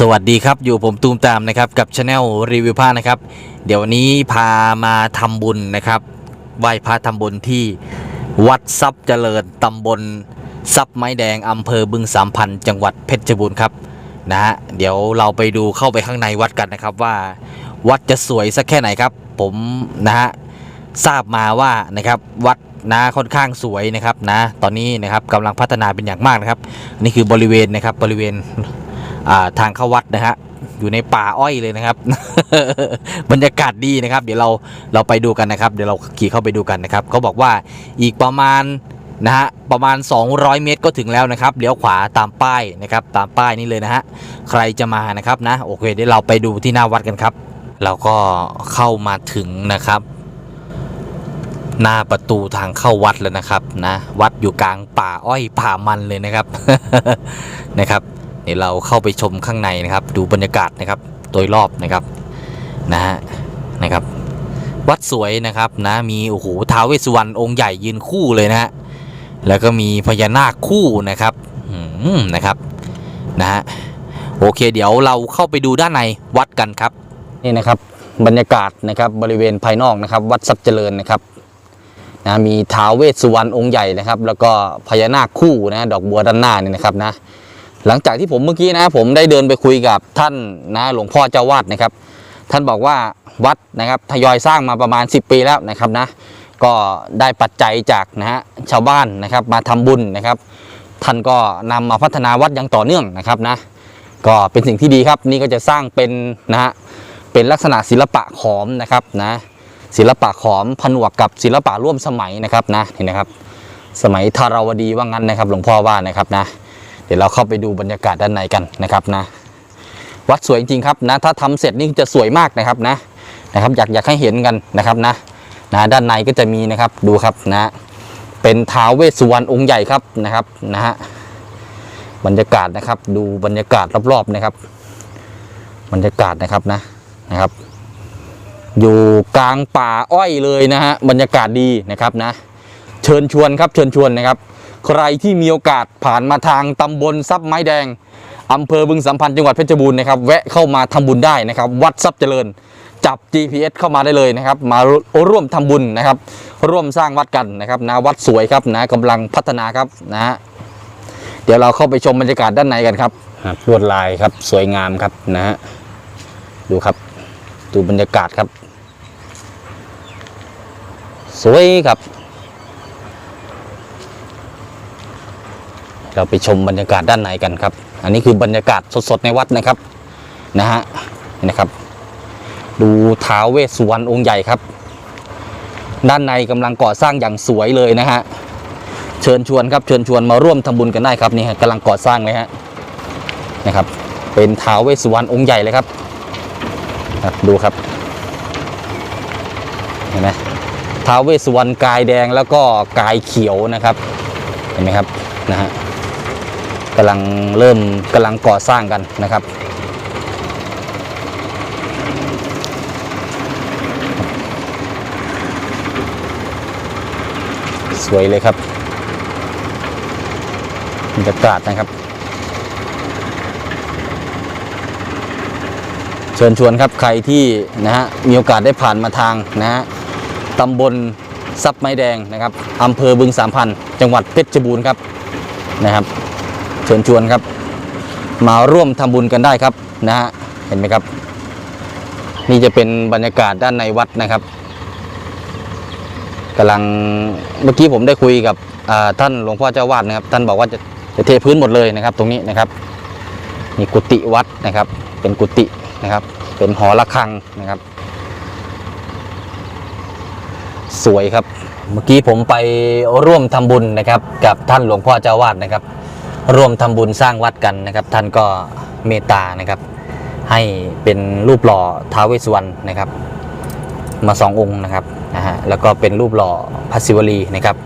สวัสดีครับ อยู่ผมตูมตามนะครับกับช anel รีวิวผ้านะครับ เดี๋ยววันนี้พามาทำบุญนะครับไหว้พระทำบุญที่วัดทรัพย์เจริญตำบลทรัพย์ไม้แดงอำเภอบึงสามพันจังหวัดเพชรบูรณ์ครับนะฮะเดี๋ยวเราไปดูเข้าไปข้างในวัดกันนะครับว่า วัดจะสวยสักแค่ไหนครับ ผมนะฮะทราบมาว่านะครับวัดนะค่อนข้างสวยนะครับนะตอนนี้นะครับกำลังพัฒนาเป็นอย่างมากนะครับ นี่คือบริเวณนะครับบริเวณ ทางเข้าวัดนะฮะอยู่ในป่าอ้อยเลยนะครับ บรรยากาศดีนะครับ เดี๋ยวเราเราไปดูกันนะครับ เดี๋ยวเราขี่เข้าไปดูกันนะครับเขาบอกว่าอีกประมาณนะฮะประมาณ 200 เมตรก็ถึงแล้วนะครับเลี้ยวขวาตามป้ายนะครับ ตามป้ายนี้เลยนะฮะใครจะมานะครับนะโอเคเดี๋ยวเราไปดูที่หน้าวัดกันครับ เราก็เข้ามาถึงนะครับ หน้าประตูทางเข้าวัดแล้วนะครับนะวัดอยู่กลางป่าอ้อยป่ามันเลยนะครับนะครับ เดี๋ยวเราเข้าไปชมข้างในนะครับ ดูบรรยากาศนะครับโดยรอบนะครับนะฮะนะครับ วัดสวยนะครับนะมีโอ้โหท้าวเวสสุวรรณองค์ใหญ่ยืนคู่เลยนะฮะแล้วก็มีพญานาคคู่นะครับอืมนะครับนะฮะโอเค เดี๋ยวเราเข้าไปดูด้านในวัดกันครับนี่นะครับบรรยากาศนะครับบริเวณภายนอกนะครับ วัดทรัพย์เจริญนะครับนะมีท้าวเวสสุวรรณองค์ใหญ่นะครับ แล้วก็พญานาคคู่นะดอกบัวด้านหน้านี่นะครับนะ หลังจากที่ผมเมื่อกี้นะ ผมได้เดินไปคุยกับท่านนะหลวงพ่อเจ้าวาดนะครับ ท่านบอกว่าวัดนะครับทยอยสร้างมาประมาณ 10 ปีแล้วนะครับนะก็ได้ปัจจัยจากนะฮะชาวบ้านนะครับมาทำบุญนะครับ ท่านก็นำมาพัฒนาวัดอย่างต่อเนื่องนะครับนะก็เป็นสิ่งที่ดีครับนี่ก็จะสร้างเป็นนะฮะเป็นลักษณะศิลปะขอมนะครับนะศิลปะขอมผนวกกับศิลปะร่วมสมัยนะครับนะเห็นนะครับ สมัยธาราวดีว่างั้นนะครับ หลวงพ่อว่านะครับนะ เดี๋ยวเราเข้าไปดูบรรยากาศด้านในกันนะครับนะ วัดสวยจริงครับนะ ถ้าทำเสร็จนี่จะสวยมากนะครับนะนะครับ อยากอยากให้เห็นกันนะครับนะนะด้านในก็จะมีนะครับดูครับนะ เป็นท้าวเวสสุวรรณองค์ใหญ่ครับนะครับนะฮะบรรยากาศนะครับ ดูบรรยากาศรอบๆนะครับ บรรยากาศนะครับนะนะครับ อยู่กลางป่าอ้อยเลยนะฮะบรรยากาศดีนะครับนะ เชิญชวนครับเชิญชวนนะครับ ใครที่มีโอกาสผ่านมาทางตำบลทรัพย์ไม้แดงอำเภอบึงสัมพันธ์จังหวัดเพชรบูรณ์นะครับแวะเข้ามาทำบุญได้นะครับ วัดทรัพย์เจริญ จับ GPS เข้ามาได้เลยนะครับ มาร่วมทำบุญนะครับ ร่วมสร้างวัดกันนะครับนะวัดสวยครับนะกำลังพัฒนาครับนะฮะเดี๋ยวเราเข้าไปชมบรรยากาศด้านในกันครับครับลวดลายครับสวยงามครับนะฮะดูครับ ดูบรรยากาศครับ สวยครับ เราไปชมบรรยากาศด้านในกันครับ อันนี้คือบรรยากาศสดๆในวัดนะครับนะฮะนะครับ ดูท้าวเวสสุวรรณองค์ใหญ่ครับ ด้านในกำลังก่อสร้างอย่างสวยเลยนะฮะเชิญชวนครับเชิญชวนมาร่วมทำบุญกันได้ครับนี่ฮะกำลังก่อสร้างเลยฮะนะครับ เป็นท้าวเวสสุวรรณองค์ใหญ่เลยครับครับดูครับเห็นไหมท้าวเวสสุวรรณกายแดงแล้วก็กายเขียวนะครับ เห็นไหมครับนะฮะ กำลังเริ่มกำลังก่อสร้างกันนะครับ สวยเลยครับบรรยากาศนะครับ เชิญชวนครับใครที่นะฮะมีโอกาสได้ผ่านมาทางนะฮะตำบลซับไม้แดงนะครับอำเภอบึงสามพัน จังหวัดเพชรบูรณ์ครับนะครับ เชิญชวนครับ มาร่วมทำบุญกันได้ครับนะฮะเห็นไหมครับ นี่จะเป็นบรรยากาศด้านในวัดนะครับกำลังเมื่อกี้ผมได้คุยกับท่านหลวงพ่อเจ้าวาดนะครับ ท่านบอกว่าจะจะเทพื้นหมดเลยนะครับ ตรงนี้นะครับนี่กุฏิวัดนะครับ เป็นกุฏินะครับ เป็นหอระฆังนะครับ สวยครับ เมื่อกี้ผมไปร่วมทำบุญนะครับ กับท่านหลวงพ่อเจ้าวาดนะครับ ร่วมทำบุญสร้างวัดกันนะครับ ท่านก็เมตตานะครับ ให้เป็นรูปหล่อท้าวเวสสุวรรณนะครับ มาสององค์นะครับนะฮะแล้วก็เป็นรูปหล่อพระศิวลีนะครับ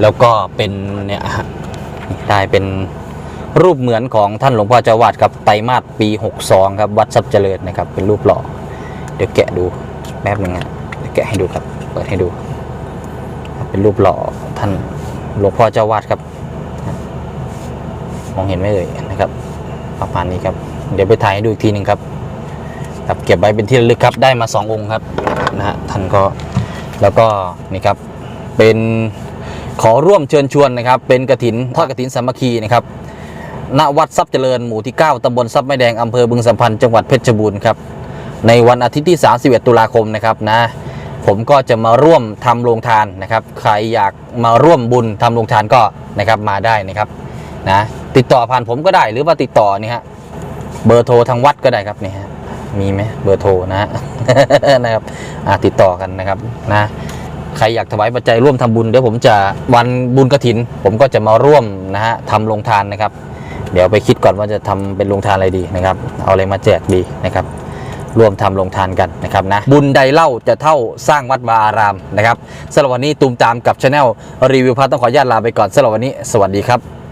แล้วก็เป็นเนี่ยได้เป็นรูปเหมือนของท่านหลวงพ่อเจ้าวาดครับไตรมาสปี 62 ครับ วัดทรัพย์เจริญนะครับ เป็นรูปหล่อ เดี๋ยวแกะดูแป๊บหนึงนะเดี๋ยวแกะให้ดูครับ เปิดให้ดู เป็นรูปหล่อท่านหลวงพ่อเจ้าวาดครับ มองเห็นไหมเอ่ยนะครับประมาณนี้ครับเดี๋ยวไปถ่ายให้ดูอีกทีหนึ่งครับครับเก็บไว้เป็นที่ระลึกครับได้มาสององค์ครับนะฮะท่านก็แล้วก็นี่ครับเป็นขอร่วมเชิญชวนนะครับ เป็นกระถินทอดกระถินสามัคคีนะครับณวัดทรัพย์เจริญหมู่ที่ 9ตำบลทรัพย์ไม้แดงอำเภอบึงสัมพันธ์จังหวัดเพชรบูรณ์ครับในวันอาทิตย์ที่ 31 ตุลาคมนะครับนะผมก็จะมาร่วมทำโรงทานนะครับ ใครอยากมาร่วมบุญทำโรงทานก็นะครับมาได้นะครับนะ ติดต่อผ่านผมก็ได้หรือว่าติดต่อนี่ฮะเบอร์โทรทางวัดก็ได้ครับนี่ฮะมีไหมเบอร์โทรนะฮะนะครับติดต่อกันนะครับนะใครอยากถวายปัจจัยร่วมทำบุญเดี๋ยวผมจะวันบุญกระถิน ผมก็จะมาร่วมนะฮะทำโรงทานนะครับ เดี๋ยวไปคิดก่อนว่าจะทำเป็นโรงทานอะไรดีนะครับ เอาอะไรมาแจกดีนะครับร่วมทำโรงทานกันนะครับนะบุญใดเล่าจะเท่าสร้างวัดวาอารามนะครับสำหรับวันนี้ตูมตามกับช anel รีวิวพระต้องขออนุญาตลาไปก่อนสำหรับวันนี้ สวัสดีครับ